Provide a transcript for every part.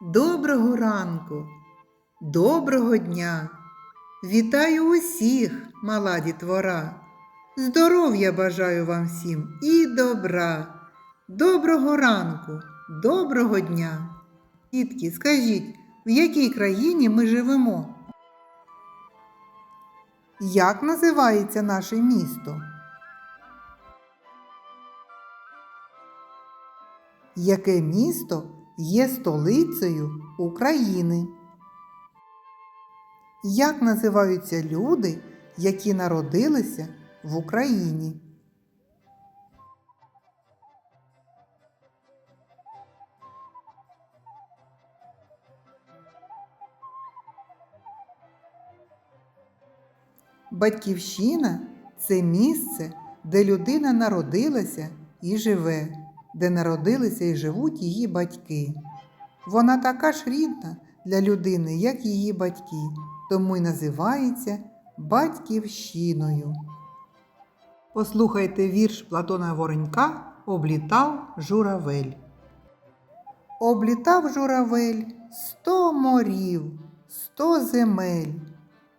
Доброго ранку, доброго дня. Вітаю усіх, мала дітвора. Здоров'я бажаю вам всім і добра. Доброго ранку, доброго дня. Дітки, скажіть, в якій країні ми живемо? Як називається наше місто? Яке місто є столицею України? Як називаються люди, які народилися в Україні? Батьківщина це місце, де людина народилася і живе, де народилися і живуть її батьки. Вона така ж рідна для людини, як її батьки, тому й називається батьківщиною. Послухайте вірш Платона Воронька Облітав журавель. Облітав журавель сто морів, сто земель,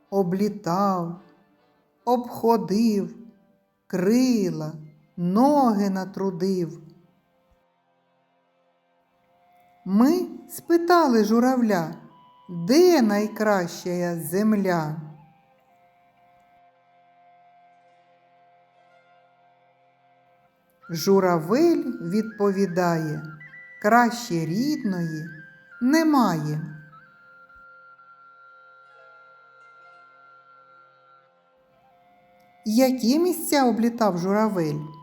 облітав, обходив, крила, ноги натрудив. Ми спитали журавля, де найкраща земля? Журавель відповідає, краще рідної немає. Які місця облітав журавель?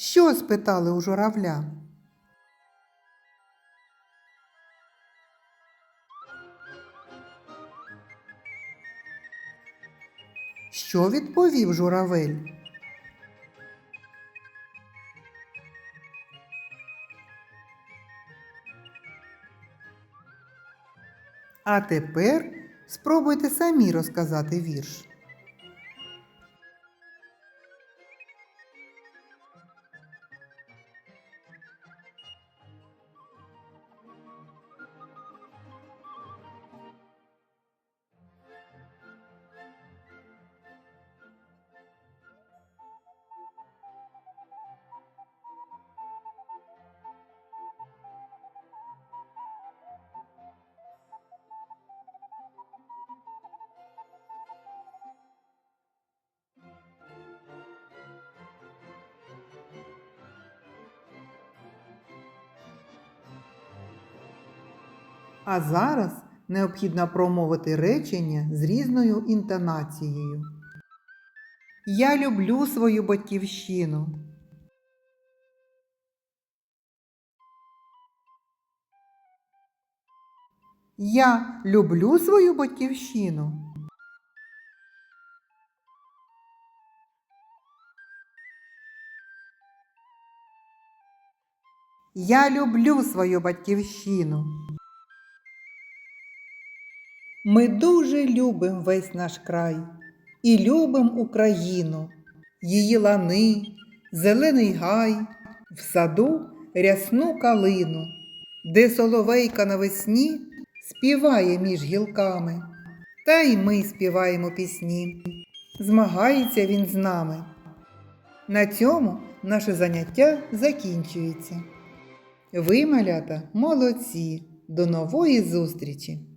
Що спитали у журавля? Що відповів журавель? А тепер спробуйте самі розказати вірш. А зараз необхідно промовити речення з різною інтонацією. Я люблю свою батьківщину. Я люблю свою батьківщину. Я люблю свою батьківщину. Ми дуже любимо весь наш край і любимо Україну, її лани, зелений гай, в саду рясну калину, де соловейка навесні співає між гілками, та й ми співаємо пісні. Змагається він з нами. На цьому наше заняття закінчується. Ви, малята, молодці! До нової зустрічі!